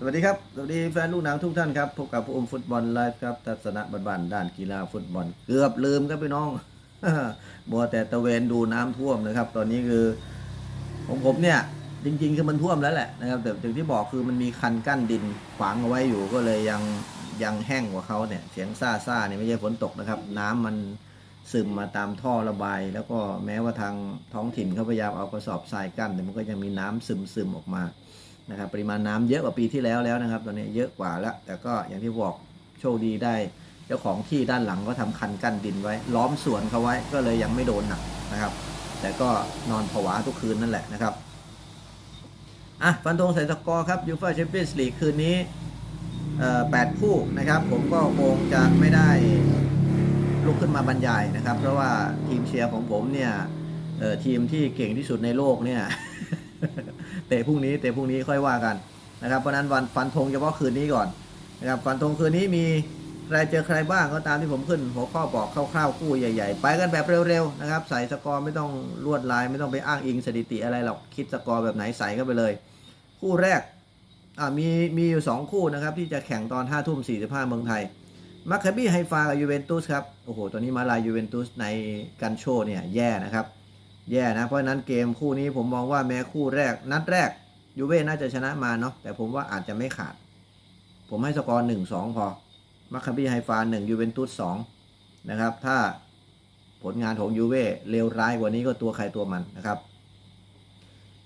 สวัสดีครับ สวัสดีแฟนลูกหนังทุกท่านครับพบกับผมฟุตบอลไลฟ์ครับทัศนะบันๆด้านกีฬาฟุตบอล เกือบลืมครับพี่น้องมัวแต่ตะเวนดูน้ำท่วมนะครับ ตอนนี้คือของผมเนี่ย จริง ๆ คือมันท่วมแล้วแหละนะครับแต่อย่างที่บอกคือมันมีคันกั้นดินขวางเอาไว้อยู่ก็เลยยังยังแห้งกว่าเขาเนี่ย เสียงซ่าซ่าเนี่ยไม่ใช่ฝนตกนะครับ น้ำมันซึมมาตามท่อระบาย แล้วก็แม้ว่าทางท้องถิ่นเขาพยายามเอากระสอบทรายกั้นแต่มันก็ยังมีน้ำซึมซึมออกมา นะครับปริมาณน้ำเยอะกว่าปีที่แล้วแล้วนะครับ ตอนนี้เยอะกว่าแล้ว แต่ก็อย่างที่บอกโชคดีได้ เจ้าของที่ด้านหลังก็ทำคันกั้นดินไว้ ล้อมสวนเขาไว้ก็เลยยังไม่โดนหนักนะครับ แต่ก็นอนผวาทุกคืนนั่นแหละนะครับอะฟันธงใส่สกอร์ครับยูฟ่าแชมเปี้ยนส์ลีกคืนนี้แปดคู่นะครับ ผมก็คงจะไม่ได้ลุกขึ้นมาบรรยายนะครับ เพราะว่าทีมเชียร์ของผมเนี่ยทีมที่เก่งที่สุดในโลกเนี่ย เตะพรุ่งนี้เตะพรุ่งนี้ค่อยว่ากันนะครับเพราะนั้นวันฟันธงเฉพาะคืนนี้ก่อนนะครับฟันธงคืนนี้มีใครเจอใครบ้างก็ตามที่ผมขึ้น หัวข้อบอกคร่าวๆคู่ใหญ่ๆ ไปกันแบบเร็วๆนะครับใส่สกอร์ไม่ต้องลวดลาย ไม่ต้องไปอ้างอิงสถิติอะไรหรอกคิดสกอร์แบบไหนใส่เข้าไปเลย คู่แรกมีมีอยู่ 2 คู่นะครับที่จะแข่งตอน5ทุ่ม45เมืองไทยมาคาบี้ไฮฟากับยูเวนตุสครับโอ้โหตัวนี้มาลายยูเวนตุสในกันโชเนี่ยแย่นะครับ แย่นะ เพราะนั้นเกมคู่นี้ผมมองว่าแม้คู่แรก นัดแรกยูเว่น่าจะชนะมาเนาะแต่ผมว่าอาจจะไม่ขาด ผมให้สกอร์หนึ่งสองพอมัคคาบีไฮฟาหนึ่งยูเวนตุสสองนะครับ ถ้าผลงานของยูเว่เลวร้ายกว่านี้ก็ตัวใครตัวมันนะครับ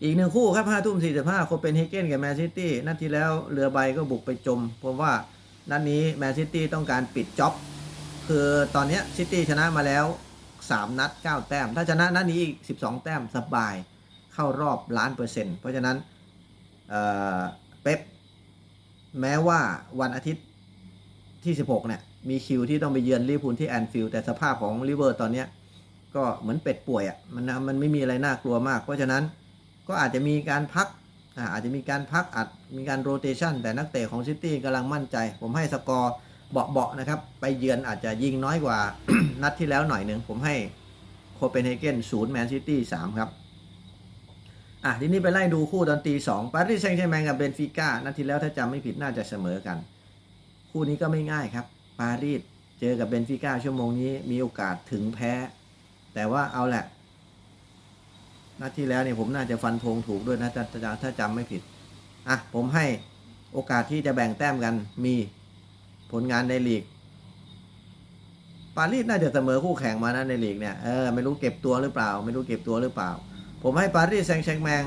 อีกหนึ่งคู่ครับห้าทุ่มสี่สิบห้าโคเปนเฮเกนกับแมนซิตี้นัดที่แล้วเรือใบก็บุกไปจมผมว่านัดนี้แมนซิตี้ต้องการปิดจ็อบคือตอนนี้ซิตี้ชนะมาแล้ว 3 นัด 9 แต้ม ถ้าชนะนัดนี้อีก 12 แต้มสบายเข้ารอบล้านเปอร์เซ็นต์เพราะฉะนั้นเป๊ปแม้ว่าวันอาทิตย์ที่ 16 เนี่ย มีคิวที่ต้องไปเยือนลิเวอร์พูลที่แอนฟิลด์แต่สภาพของลิเวอร์ตอนเนี้ยก็เหมือนเป็ดป่วยอะ่ะมันมันไม่มีอะไรน่ากลัวมาก เพราะฉะนั้นก็อาจจะมีการพักอาอาจจะมีการพักอาจมีการโรเตชันแต่นักเตะของซิตี้กำลังมั่นใจ ผมให้สกอร์ เบาๆนะครับ ไปเยือนอาจจะยิงน้อยกว่านัดที่แล้วหน่อยหนึ่งผมให้โคเปนเฮเกนศูนย์แมนซิตี้สามครับ อะทีนี้ไปไล่ดูคู่ตอนตีสองปารีสแซงต์แชร์แมงกับเบนฟิก้านัดที่แล้วถ้าจำไม่ผิดน่าจะเสมอกัน คู่นี้ก็ไม่ง่ายครับ ปารีสเจอกับเบนฟิก้าชั่วโมงนี้มีโอกาสถึงแพ้ แต่ว่าเอาแหละนัดที่แล้วเนี่ยผมน่าจะฟันธงถูกด้วยนะถ้าถ้าถ้าจำไม่ผิดอะผมให้โอกาสที่จะแบ่งแต้มกันมี ผลงานในลีก ปารีสน่าจะเสมอคู่แข่งมานะในลีกเนี่ย เออไม่รู้เก็บตัวหรือเปล่า ไม่รู้เก็บตัวหรือเปล่า ผมให้ปารีสแซงต์แชร์แมง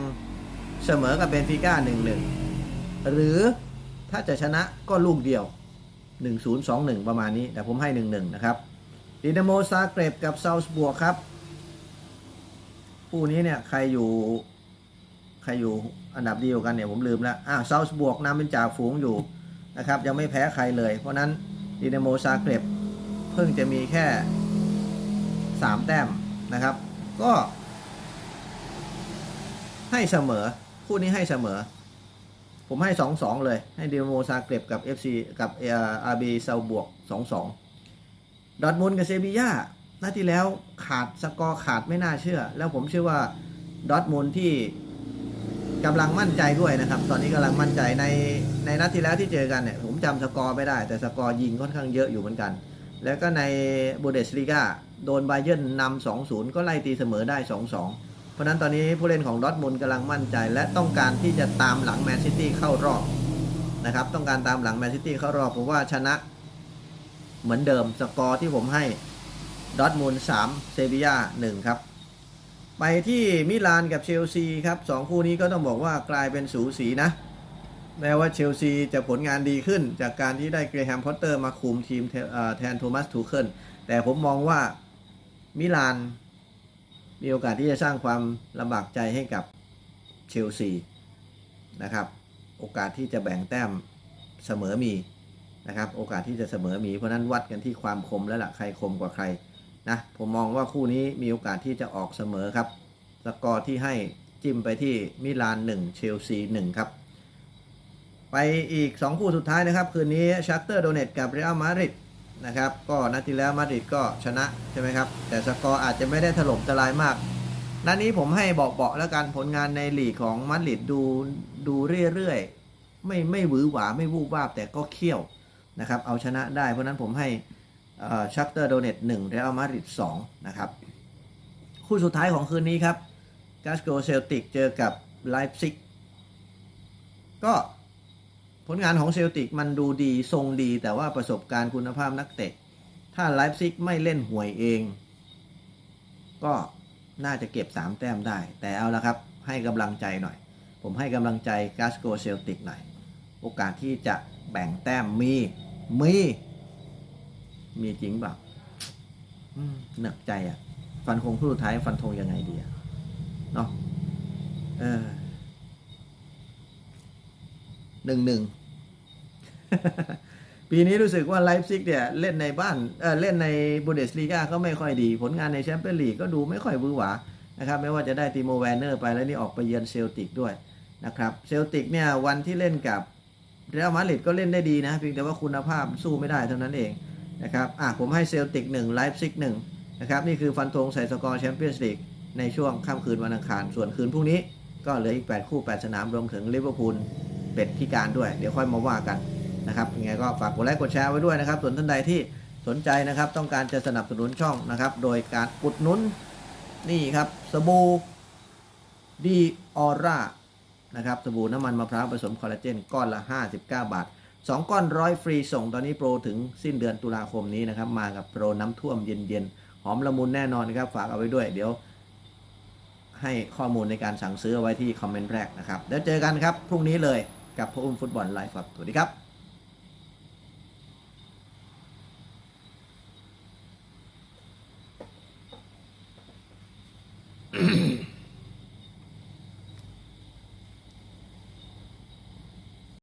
เสมอกับเบนฟิก้าหนึ่งหนึ่งหรือถ้าจะชนะก็ลูกเดียว 1 0 2 1 ประมาณนี้ แต่ผมให้ 1 1 นะครับดินาโมซาเกรบกับเซาส์บวกครับคู่นี้เนี่ยใครอยู่ใครอยู่อันดับเดียวกันเนี่ยผมลืมแล้วอ่าเซาส์บวกนำเป็นจ่าฝูงอยู่ นะครับยังไม่แพ้ใครเลย เพราะนั้นดินาโมซาเกร็บเพิ่งจะมีแค่ 3 แต้มนะครับ ก็ให้เสมอ คู่นี้ให้เสมอ ผมให้ 2-2 เลย ให้ดินาโมซาเกร็บกับ FC กับอาร์บีเซาบวก 2-2 ดอทมุนกับเซบีย่านัดที่แล้วขาดสกอร์ขาดไม่น่าเชื่อ แล้วผมเชื่อว่าดอทมุนที่ กำลังมั่นใจด้วยนะครับ ตอนนี้กำลังมั่นใจในในนัดที่แล้วที่เจอกันเนี่ยผมจำสกอร์ไม่ได้ แต่สกอร์ยิงค่อนข้างเยอะอยู่เหมือนกัน แล้วก็ในบูเดสลีกาโดนไบเยนนำ2-0ก็ไล่ตีเสมอได้2-2เพราะฉะนั้นตอนนี้ผู้เล่นของดอทมุนด์กำลังมั่นใจ และต้องการที่จะตามหลังแมนซิตี้เข้ารอบนะครับต้องการตามหลังแมนซิตี้เข้ารอบผมว่าชนะเหมือนเดิมสกอร์ที่ผมให้ดอทมุน3เซบียา1ครับ ไปที่มิลานกับเชลซีครับสองคู่นี้ก็ต้องบอกว่ากลายเป็นสูสีนะแม้ว่าเชลซีจะผลงานดีขึ้น จากการที่ได้เกรแฮมพอตเตอร์มาคุมทีมแทนโทมัสทูเคิลแต่ผมมองว่ามิลานมีโอกาสที่จะสร้างความลำบากใจให้กับเชลซีนะครับ โอกาสที่จะแบ่งแต้มเสมอมีนะครับ โอกาสที่จะเสมอมีเพราะฉะนั้นวัดกันที่ความคมแล้วล่ะใครคมกว่าใคร นะผมมองว่าคู่นี้มีโอกาสที่จะออกเสมอครับ สกอร์ที่ให้จิ้มไปที่มิลาน1เชลซี1ครับ ไปอีก 2 คู่สุดท้ายนะครับ คืนนี้ชักเตอร์โดเนตกับเรอัลมาดริดนะครับ ก็นัดที่แล้วมาดริดก็ชนะใช่ไหมครับ แต่สกอร์อาจจะไม่ได้ถล่มทลายมากนัดนี้ผมให้บอกเบาๆแล้วกันผลงานในลีกของมาดริดดูดูเรื่อยๆ ไม่ไม่หวือหวาไม่วูบวาบแต่ก็เขี้ยวนะครับ เอาชนะได้เพราะฉะนั้นผมให้ ชักเตอร์โดเนตหนึ่งเรอัลมาดริดสองนะครับ คู่สุดท้ายของคืนนี้ครับกาสโกเซลติกเจอกับไลฟ์ซิกก็ผลงานของเซลติกมันดูดีทรงดีแต่ว่าประสบการณ์คุณภาพนักเตะ ถ้าไลฟ์ซิกไม่เล่นห่วยเอง ก็น่าจะเก็บ 3 แต้มได้ แต่เอาละครับให้กำลังใจหน่อย ผมให้กำลังใจกาสโกเซลติกหน่อย โอกาสที่จะแบ่งแต้มมี มี มีจริงเปล่าอืมหนักใจอะ่ะ ฟันคงคู่สุดท้ายฟันธงยังไงดีอะเนาะเออหนึ่งหนึ่งปีนี้รู้สึกว่าไลฟ์ซิกเนี่ยเล่นในบ้านเออเล่นในบูเดสลีกาก็ไม่ค่อยดี ผลงานในแชมเปี้ยนลีกก็ดูไม่ค่อยบื้อหวานะครับไม่ว่าจะได้ติโมแวนเนอร์ไปแล้วนี่ออกไปเยือนเซลติกด้วยนะครับเซลติกเนี่ยวันที่เล่นกับเรอัลมาดริดก็เล่นได้ดีนะเพียงแต่ว่าคุณภาพสู้ไม่ได้เท่านั้นเอง นะครับอะผมให้เซลติกหนึ่งไลฟ์ซิกหนึ่งนะครับนี่คือฟันธงใส่สกอร์แชมเปี้ยนส์ลีกในช่วงค่ำคืนวันอังคาร ส่วนคืนพรุ่งนี้ก็เหลืออีก 8 คู่ 8 สนามรวมถึงลิเวอร์พูลเป็ดพิการด้วย เดี๋ยวค่อยมาว่ากันนะครับยังไงก็ฝากกดไลค์กดแชร์ไว้ด้วยนะครับ ส่วนท่านใดที่สนใจนะครับ ต้องการจะสนับสนุนช่องนะครับ โดยการอุดหนุนนี่ครับสบู่ดีออร่านะครับสบู่น้ำมันมะพร้าวผสมคอลลาเจนก้อนละ 59 บาท 2 ก้อนร้อยฟรีส่งตอนนี้โปรถึงสิ้นเดือนตุลาคมนี้นะครับ มากับโปรน้ำท่วมเย็นๆ หอมละมุนแน่นอนนะครับ ฝากเอาไว้ด้วย เดี๋ยว ให้ข้อมูลในการสั่งซื้ออไว้ที่คอมเมนต์แรกนะครับ แล้วเจอกันครับ พรุ่งนี้เลยกับพระอุ้มฟุตบอลไลฟ์ครับสวัสดีครับอืม